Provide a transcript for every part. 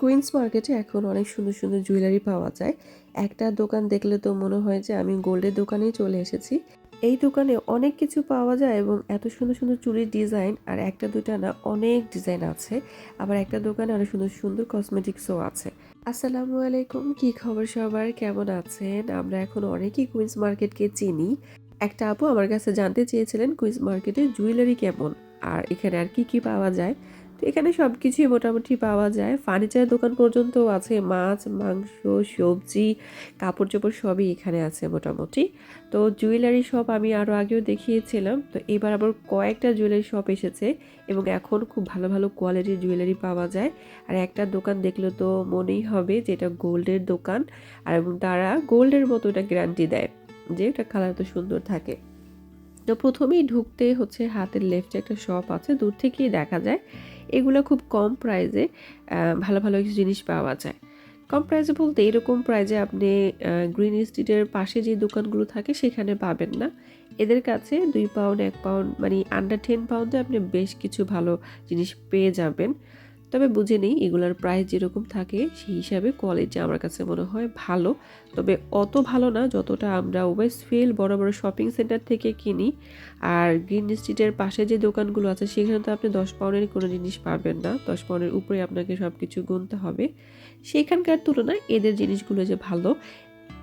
Queen's মার্কেটে এখন অনেক সুন্দর সুন্দর জুয়েলারি পাওয়া যায়। একটা দোকান দেখলে তো মনে হয় যে আমি গোল্ডের দোকানেই চলে এসেছি। এই দোকানে অনেক কিছু পাওয়া যায় এবং এত সুন্দর সুন্দর চুরির ডিজাইন আর একটা দুইটা না অনেক ডিজাইন আছে। আবার একটা দোকানে অনেক সুন্দর সুন্দর কসমেটিক্সও আছে। আসসালামু আলাইকুম, কি খবর সবার? কেমন আছেন? আমরা এখন অনেকেই কুইন্স মার্কেটকে চিনি। একটা আপু আমার কাছে জানতে চেয়েছিলেন কুইন্স মার্কেটে জুয়েলারি কেমন? আর এখানে আর কি কি পাওয়া যায়? তো এখানে সব কিছুই মোটামুটি পাওয়া যায়। ফার্নিচার দোকান পর্যন্ত আছে, মাছ, মাংস, সবজি কাপড় চোপড় সবই এখানে আছে মোটামুটি। তো জুয়েলারি শপ আমি আরও আগেও দেখিয়েছিলাম। তো এবার আবার কয়েকটা জুয়েলারি শপ এসেছে এবং এখন খুব ভালো ভালো কোয়ালিটির জুয়েলারি পাওয়া যায়। আর একটা দোকান দেখলে তো মনেই হবে যে এটা গোল্ডের দোকান। আর এবং তারা গোল্ডের মতো এটা গ্যারান্টি দেয় যে এটা কালার তো সুন্দর থাকে। তো প্রথমেই ঢুকতে হচ্ছে হাতের লেফটে একটা শপ আছে, দূর থেকেই দেখা যায়। এগুলো খুব কম প্রাইজে ভালো ভালো কিছু জিনিস পাওয়া যায়। কম প্রাইজে বলতে এরকম প্রাইজে আপনি গ্রিন স্ট্রিটের পাশে যে দোকানগুলো থাকে সেখানে পাবেন না। এদের কাছে দুই পাউন্ড এক পাউন্ড মানে আন্ডার টেন পাউন্ডে আপনি বেশ কিছু ভালো জিনিস পেয়ে যাবেন। তবে বুঝে নেই এগুলোর প্রাইস যেরকম থাকে, সেই হিসাবে কোয়ালিটি আমার কাছে মনে হয় ভালো। তবে অত ভালো না যতটা আমরা ওয়েস্ট ফিল্ড বড় বড় শপিং সেন্টার থেকে কিনি। আর গ্রিন স্ট্রিটের পাশে যে দোকানগুলো আছে, সেখানে তো আপনি দশ পাউন্ডের কোনো জিনিস পাবেন না। দশ পাউন্ডের উপরে আপনাকে সব কিছু গুনতে হবে। সেখানকার তুলনায় এদের জিনিসগুলো যে ভালো,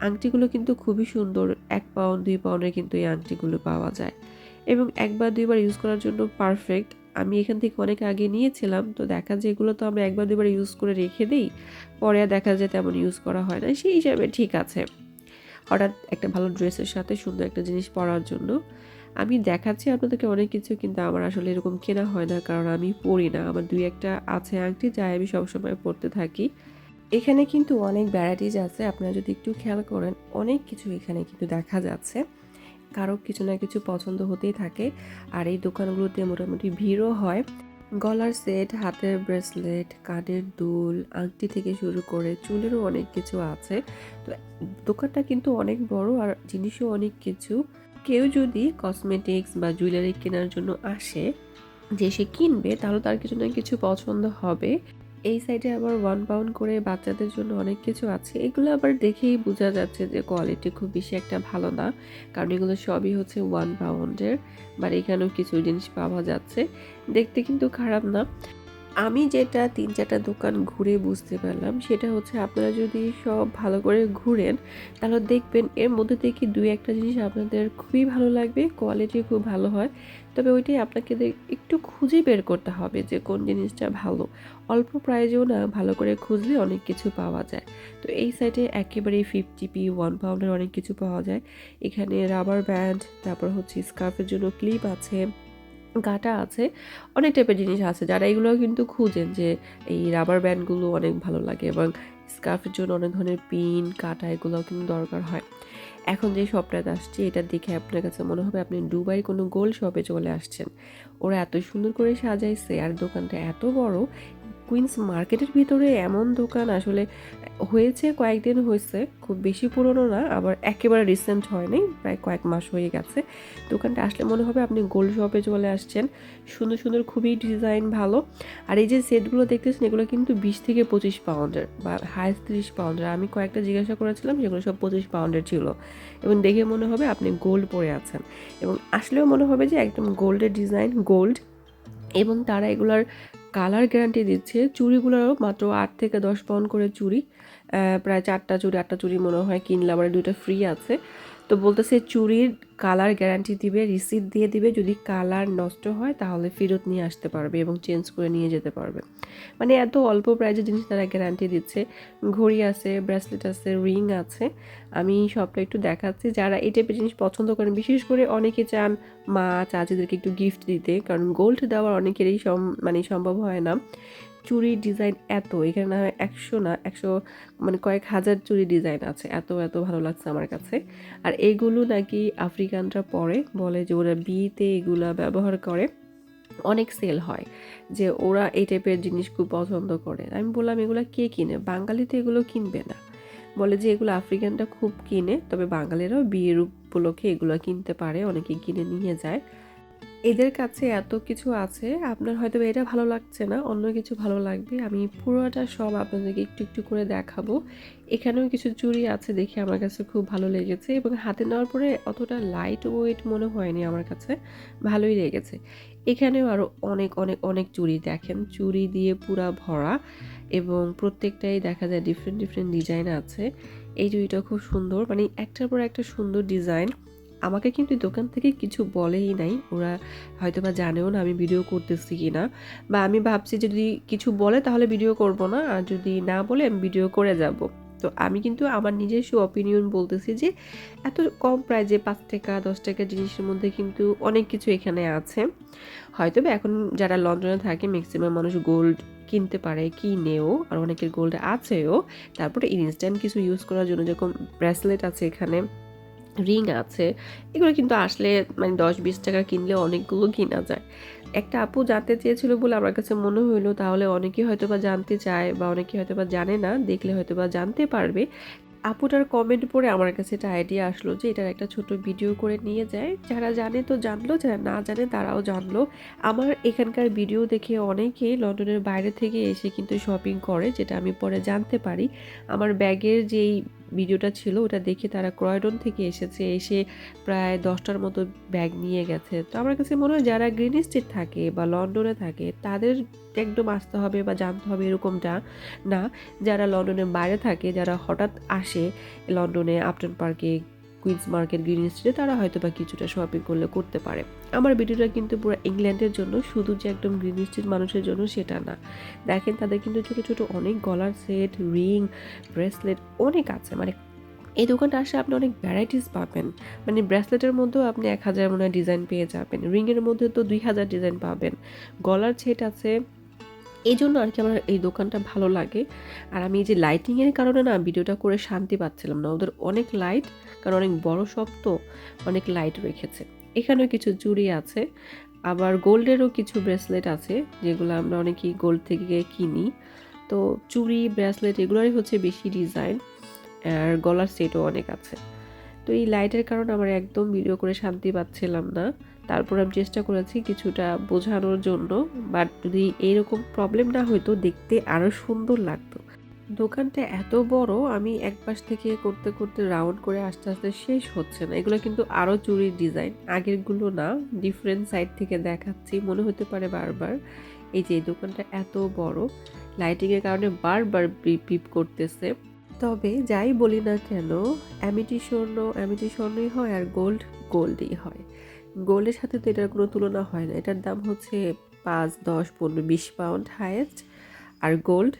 আংটিগুলো কিন্তু খুবই সুন্দর। এক পাউন্ড, দুই পাউন্ডের কিন্তু এই আংটিগুলো পাওয়া যায়। এবং একবার, দুইবার ইউজ করার জন্য পারফেক্ট আমি এখান থেকে অনেক আগে নিয়েছিলাম, তো দেখা যায় এগুলো তো আমরা একবার দুবার ইউজ করে রেখে দিই, পরে আর দেখা যায় তেমন ইউজ করা হয় না, সেই হিসাবে ঠিক আছে। হঠাৎ একটা ভালো ড্রেসের সাথে সুন্দর একটা জিনিস পরার জন্য আমি দেখাচ্ছি আপনাদেরকে অনেক কিছু, কিন্তু আমার আসলে এরকম কেনা হয় না, কারণ আমি পরি না। আমার দুই একটা আছে আংটি, যাই আমি সবসময় পরতে থাকি। এখানে কিন্তু অনেক ভ্যারাইটিজ আছে, আপনারা যদি একটু খেয়াল করেন, অনেক কিছু এখানে কিন্তু দেখা যাচ্ছে। কারও কিছু না কিছু পছন্দ হতেই থাকে। আর এই দোকানগুলোতে মোটামুটি ভিড়ও হয়। গলার সেট, হাতের ব্রেসলেট, কানের দুল, আংটি থেকে শুরু করে চুলেরও অনেক কিছু আছে। তো দোকানটা কিন্তু অনেক বড় আর জিনিসও অনেক কিছু। কেউ যদি কসমেটিক্স বা জুয়েলারি কেনার জন্য আসে, যে সে কিনবে তাহলে তার কিছু না কিছু পছন্দ হবে। এই সাইডে আবার ওয়ান পাউন্ড করে বাচ্চাদের জন্য অনেক কিছু আছে। এগুলো আবার দেখেই বোঝা যাচ্ছে যে কোয়ালিটি খুব বেশি একটা ভালো না। কারণ এগুলো সবই হচ্ছে ওয়ান পাউন্ডের বা এখানেও কিছু জিনিস পাওয়া যাচ্ছে। দেখতে কিন্তু খারাপ না। আমি যেটা তিন চারটা দোকান ঘুরে বুঝতে পারলাম, সেটা হচ্ছে আপনারা যদি সব ভালো করে ঘুরেন, তাহলে দেখবেন এর মধ্যে থেকে দুই একটা জিনিস আপনাদের খুবই ভালো লাগবে কোয়ালিটি খুব ভালো হয়। তবে ওইটাই আপনাকে একটু খুঁজে বের করতে হবে যে কোন জিনিসটা ভালো। অল্প প্রাইজেও না ভালো করে খুঁজলে অনেক কিছু পাওয়া যায়। তো এই সাইডে একেবারেই ফিফটি পি ওয়ান পাউন্ডের অনেক কিছু পাওয়া যায়। এখানে রাবার ব্যান্ড তারপর হচ্ছে স্কার্ফের জন্য ক্লিপ আছে। গাটা আছে, অনেক টাইপের জিনিস আছে যারা এগুলো কিন্তু খুঁজেন যে এই রাবার ব্যান্ডগুলো অনেক ভালো লাগে এবং স্কার্ফের জন্য অনেক ধরনের পিন কাটা এগুলোও কিন্তু দরকার হয়। এখন যে শপটাতে আসছে, এটা দেখে আপনার কাছে মনে হবে আপনি দুবাই কোনো গোল্ড শপে চলে আসছেন। ওরা এত সুন্দর করে সাজাইছে আর দোকানটা এত বড় কুইন্স মার্কেটের ভিতরে এমন দোকান আসলে হয়েছে, কয়েকদিন হয়েছে, খুব বেশি পুরনো না, আবার একেবারে রিসেন্ট হয়নি, প্রায় কয়েক মাস হয়ে গেছে। দোকানটা আসলে মনে হবে আপনি গোল্ড শপে চলে আসছেন। সুন্দর সুন্দর, খুবই ডিজাইন ভালো। আর এই যে সেটগুলো দেখতেছেন, এগুলো কিন্তু বিশ থেকে পঁচিশ পাউন্ডের বা হাইস্ট তিরিশ পাউন্ডের আমি কয়েকটা জিজ্ঞাসা করেছিলাম, যেগুলো সব পঁচিশ পাউন্ডের ছিল। এবং দেখে মনে হবে আপনি গোল্ড পরে আছেন। এবং আসলেও মনে হবে যে একদম গোল্ডের ডিজাইন গোল্ড এবং তারা এগুলার কালার গ্যারান্টি দিচ্ছে। চুড়িগুলোরও মাত্র আট থেকে দশ পাউন্ড করে চুড়ি। প্রায় চারটা চুড়ি, আটটা চুড়ি মনে হয় কিনলে আবার দুইটা ফ্রি আছে। তো বলতেছে চুরির কালার গ্যারান্টি দিবে রিসিপ্ট দিয়ে দিবে, যদি কালার নষ্ট হয় তাহলে ফেরত নিয়ে আসতে পারবে এবং চেঞ্জ করে নিয়ে যেতে পারবে। মানে এত অল্প প্রাইজের জিনিস তারা গ্যারান্টি দিচ্ছে। ঘড়ি আছে ব্রেসলেট আছে রিং আছে। আমি সবটা একটু দেখাচ্ছি। যারা এই টাইপের জিনিস পছন্দ করেন, বিশেষ করে অনেকে চান মা, চাচিদেরকে একটু গিফট দিতে। কারণ গোল্ড দেওয়ার অনেকেরই সম মানে সম্ভব হয় না। চুরির ডিজাইন এত, এখানে না হয় একশো না, একশো মানে কয়েক হাজার চুরি ডিজাইন আছে, এত এত ভালো লাগছে আমার কাছে। আর এগুলো নাকি আফ্রিকানরা পরে, বলে যে ওরা বিয়েতে এগুলা ব্যবহার করে, অনেক সেল হয়, যে ওরা এই টাইপের জিনিস খুব পছন্দ করে। আমি বললাম, এগুলো কে কিনে? বাঙালিতে এগুলো কিনবে না। বলে যে এগুলো আফ্রিকানটা খুব কিনে, তবে বাঙালিরাও বিয়ের উপলক্ষে এগুলো কিনতে পারে, অনেকে কিনে নিয়ে যায়। এদের কাছে এত কিছু আছে, আপনার হয়তো এটা ভালো লাগছে না, অন্য কিছু ভালো লাগবে। আমি পুরোটা সব আপনাদেরকে একটু একটু করে দেখাবো। এখানেও কিছু চুড়ি আছে দেখে আমার কাছে খুব ভালো লেগেছে এবং হাতে নেওয়ার পরে অতটা লাইট ওয়েট মনে হয়নি আমার কাছে, ভালোই লেগেছে। এখানেও আরও অনেক অনেক অনেক চুড়ি দেখেন, চুড়ি দিয়ে পুরা ভরা এবং প্রত্যেকটাই দেখা যায় ডিফারেন্ট ডিফারেন্ট ডিজাইন আছে। এই চুড়িটা খুব সুন্দর মানে একটার পর একটা সুন্দর ডিজাইন আমাকে কিন্তু দোকান থেকে কিছু বলেই নাই। ওরা হয়তো বা জানেও না আমি ভিডিও করতেছি কি না বা আমি ভাবছি যদি কিছু বলে তাহলে ভিডিও করব না, আর যদি না বলে আমি ভিডিও করে যাব। তো আমি কিন্তু আমার নিজস্ব অপিনিয়ন বলতেছি যে এত কম প্রাইজে পাঁচ টাকা, দশ টাকা জিনিসের মধ্যে কিন্তু অনেক কিছু এখানে আছে। হয়তো বা এখন যারা লন্ডনে থাকে ম্যাক্সিমাম মানুষ গোল্ড কিনতে পারে, কিনেও, আর অনেকের গোল্ড আছেও। তারপরে ইনস্ট্যান্ট কিছু ইউজ করার জন্য যেরকম ব্রেসলেট আছে এখানে রিং আছে, এগুলো কিন্তু আসলে মানে দশ বিশ টাকা কিনলে অনেকগুলো কিনা যায়। একটা আপু জানতে চেয়েছিল বলে আমার কাছে মনে হইল, তাহলে অনেকে হয়তো বা জানতে চায় বা অনেকে হয়তো বা জানে না, দেখলে হয়তো বা জানতে পারবে। আপুটার কমেন্ট পড়ে আমার কাছে একটা আইডিয়া আসলো যে এটার একটা ছোট ভিডিও করে নিয়ে যায়। যারা জানে তো জানলো, যারা না জানে তারাও জানলো। আমার এখানকার ভিডিও দেখে অনেকেই লন্ডনের বাইরে থেকে এসে কিন্তু শপিং করে, যেটা আমি পরে জানতে পারি। আমার ব্যাগের যেই ভিডিওটা ছিল, ওটা দেখে তারা ক্রয়ডন থেকে এসেছে, এসে প্রায় দশটার মতো ব্যাগ নিয়ে গেছে। তো আমার কাছে মনে হয় যারা গ্রিন স্টেট থাকে বা লন্ডনে থাকে, তাদের একদম আসতে হবে বা জানতে হবে এরকমটা না। যারা লন্ডনের বাইরে থাকে, যারা হঠাৎ আসে লন্ডনে, আপটন পার্কে কুইন্স মার্কেট, গ্রিন স্ট্রিটে তারা হয়তো বা কিছুটা শপিং করলে করতে পারে। আমার ভিডিওটা কিন্তু পুরো ইংল্যান্ডের জন্য, শুধু যে একদম গ্রিন স্ট্রিট মানুষের জন্য সেটা না। দেখেন তাদের কিন্তু ছোটো ছোটো অনেক গলার সেট, রিং, ব্রেসলেট অনেক আছে। মানে এই দোকানটা আসলে আপনি অনেক ভ্যারাইটিস পাবেন। মানে ব্রেসলেটের মধ্যেও আপনি এক হাজার মনে ডিজাইন পেয়ে যাবেন। রিংয়ের মধ্যে তো দুই হাজার ডিজাইন পাবেন। গলার সেট আছে এই জন্য আর কি আমার এই দোকানটা ভালো লাগে। আর আমি এই যে লাইটিংয়ের কারণে না ভিডিওটা করে শান্তি পাচ্ছিলাম না। ওদের অনেক লাইট কারণ অনেক বড় সব তো, অনেক লাইট রেখেছে। এখানেও কিছু চুড়ি আছে, আবার গোল্ডেরও কিছু ব্রেসলেট আছে, যেগুলো আমরা অনেকেই গোল্ড থেকে কিনি। তো চুড়ি ব্রেসলেট এগুলোরই হচ্ছে বেশি ডিজাইন আর গলার সেটও অনেক আছে। তো এই লাইটের কারণে আমার একদম ভিডিও করে শান্তি পাচ্ছিলাম না। তারপর আমি চেষ্টা করেছি কিছুটা বোঝানোর জন্য বাট যদি এইরকম প্রবলেম না হইতো দেখতে আরও সুন্দর লাগতো। দোকানটা এত বড়, আমি এক পাশ থেকে করতে করতে রাউন্ড করে আস্তে আস্তে শেষ হচ্ছে না। এগুলো কিন্তু আরও চুরির ডিজাইন আগেরগুলো না ডিফারেন্ট সাইড থেকে দেখাচ্ছি, মনে হতে পারে বারবার। এই যে, এই দোকানটা এত বড় লাইটিংয়ের কারণে বারবার পিপ করতেছে। তবে যাই বলি না কেন অ্যামিটি স্বর্ণ অ্যামিটি স্বর্ণই হয় আর গোল্ড গোল্ডই হয়। গোল্ডের সাথে তো এটার কোনো তুলনা হয় না। এটার দাম হচ্ছে পাঁচ, দশ, পনেরো, বিশ পাউন্ড হায়েস্ট আর গোল্ড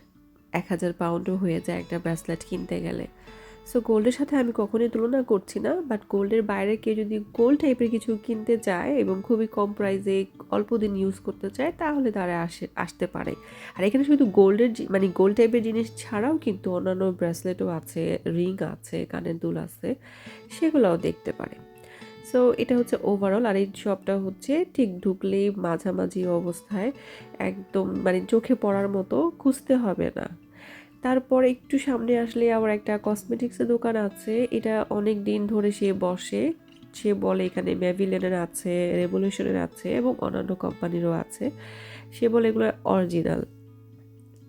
এক হাজার পাউন্ডও হয়ে যায় একটা ব্রেসলেট কিনতে গেলে। সো গোল্ডের সাথে আমি কখনোই তুলনা করছি না বাট গোল্ডের বাইরে কেউ যদি গোল্ড টাইপের কিছু কিনতে চায় এবং খুবই কম প্রাইসে অল্প দিন ইউজ করতে চায়, তাহলে তারা আসে, আসতে পারে। আর এখানে শুধু গোল্ডের মানে গোল্ড টাইপের জিনিস ছাড়াও কিন্তু অন্যান্য ব্রেসলেটও আছে রিং আছে, কানের দুল আছে, সেগুলোও দেখতে পারে। সো এটা হচ্ছে ওভারঅল আর এই শপটা হচ্ছে ঠিক ঢুকলেই মাঝামাঝি অবস্থায় একদম মানে চোখে পড়ার মতো খুঁজতে হবে না। তারপর একটু সামনে আসলে আবার একটা কসমেটিক্সের দোকান আছে, এটা অনেক দিন ধরে সে বসে। সে বলে এখানে ম্যাভিলেনের আছে রেভলিউশনের আছে এবং অন্যান্য কোম্পানিরও আছে। সে বলে এগুলো অরিজিনাল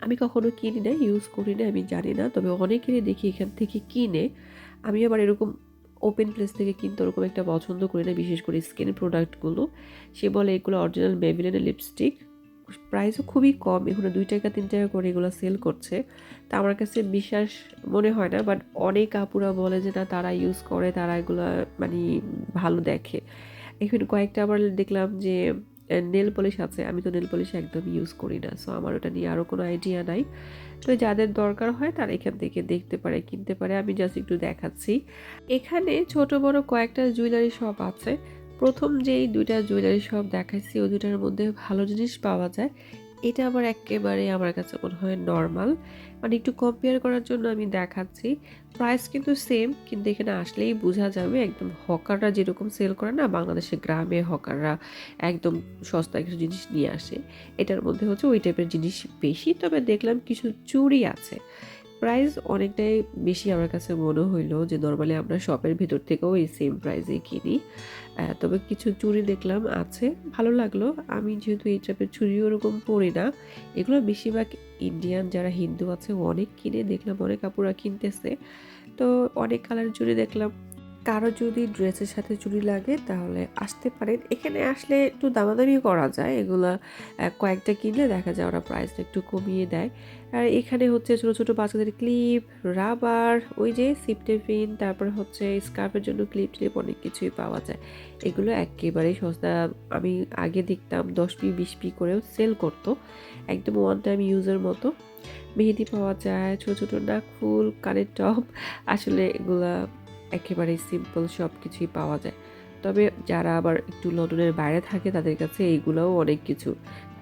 আমি কখনো কিনি না ইউজ করি না আমি জানি না, তবে অনেকেরই দেখি এখান থেকে কিনে। আমি আবার এরকম ওপেন প্লেস থেকে কিন্তু ওরকম একটা পছন্দ করি না, বিশেষ করে স্কিন প্রোডাক্টগুলো সে বলে এগুলো অরিজিনাল মেভিলেনের লিপস্টিক প্রাইসও খুবই কম, এখানে দুই টাকা, তিন টাকা করে এগুলো সেল করছে। তা আমার কাছে বিশ্বাস মনে হয় না বাট অনেক আপুরা বলে যে না, তারা ইউজ করে, তারা এগুলো মানে ভালো দেখে। এখানে কয়েকটা আবার দেখলাম যে নেল পলিশ আছে, আমি তো নেল পলিশ একদম ইউজ করি না সো আমার ওটা নিয়ে আরও কোনো আইডিয়া নাই। তো যাদের দরকার হয় তারা এখান থেকে দেখতে পারে, কিনতে পারে, আমি জাস্ট একটু দেখাচ্ছি। এখানে ছোট বড় কয়েকটা জুয়েলারি শপ আছে। প্রথম যেই দুইটা জুয়েলারি শপ দেখাচ্ছি, ওই দুটার মধ্যে ভালো জিনিস পাওয়া যায়। এটা আবার একেবারে আমার কাছে মনে হয় নর্মাল মানে একটু কম্পেয়ার করার জন্য আমি দেখাচ্ছি। প্রাইস কিন্তু সেম কিন্তু এখানে আসলেই বোঝা যাবে একদম হকাররা যেরকম সেল করে না, বাংলাদেশের গ্রামে হকাররা একদম সস্তা কিছু জিনিস নিয়ে আসে। এটার মধ্যে হচ্ছে ওই টাইপের জিনিস বেশি, তবে দেখলাম কিছু চুরি আছে। প্রাইস অনেকটাই বেশি আমার কাছে মনে হইল যে নর্মালি আমরা শপের ভিতর থেকেও এই সেম প্রাইসে কিনি। তবে কিছু চুড়ি দেখলাম আছে, ভালো লাগল। আমি যেহেতু এই টাইপের চুড়ি ওরকম পরি না, এগুলো বেশিরভাগ ইন্ডিয়ান যারা হিন্দু আছে, অনেক কিনে, দেখলাম অনেক কাপড়া কিনতেছে। তো অনেক কালার চুড়ি দেখলাম। কারও যদি ড্রেসের সাথে চুড়ি লাগে, তাহলে আসতে পারেন। এখানে আসলে একটু দামাদামি করা যায়। এগুলা কয়েকটা কিনলে দেখা যায় ওরা প্রাইসটা একটু কমিয়ে দেয়। আর এখানে হচ্ছে ছোটো ছোটো বাচ্চাদের ক্লিপ রাবার ওই যে সিপটেফিন তারপর হচ্ছে স্কার্ফের জন্য ক্লিপ টিপ অনেক কিছুই পাওয়া যায়। এগুলো একেবারেই সস্তা। আমি আগে দেখতাম দশ পি, বিশ পি করেও সেল করতো। একদম ওয়ান টাইম ইউজের মতো। মেহেদি পাওয়া যায়, ছোটো, ছোট নাকফুল, কানের টপ। আসলে এগুলা একেবারেই সিম্পল সব কিছুই পাওয়া যায়। তবে যারা আবার একটু লন্ডনের বাইরে থাকে, তাদের কাছে এইগুলোও অনেক কিছু।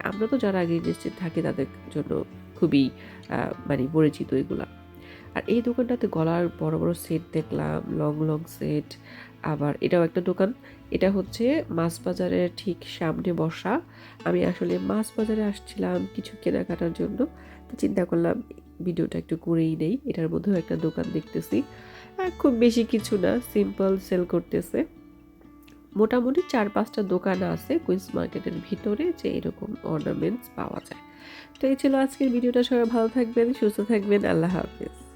আমরা তো যারা আগে নিশ্চিত থাকি, তাদের জন্য খুবই মানে পরিচিত এগুলা। আর এই দোকানটাতে গলার বড় বড় সেট দেখলাম লং লং সেট আবার এটাও একটা দোকান। এটা হচ্ছে মাছ বাজারের ঠিক সামনে বসা। আমি আসলে মাছ বাজারে আসছিলাম কিছু কেনাকাটার জন্য। তো চিন্তা করলাম, ভিডিওটা একটু করেই নেই। এটার মধ্যেও একটা দোকান দেখতেছি। খুব বেশি কিছু না সিম্পল সেল করতেছে। মোটামুটি চার পাঁচটা দোকান আছে কুইন্স মার্কেটের ভিতরে যে এরকম অর্নামেন্টস পাওয়া যায়। তো এই ছিল আজকের ভিডিওটা, সবাই ভালো থাকবেন, সুস্থ থাকবেন, আল্লাহ হাফিজ।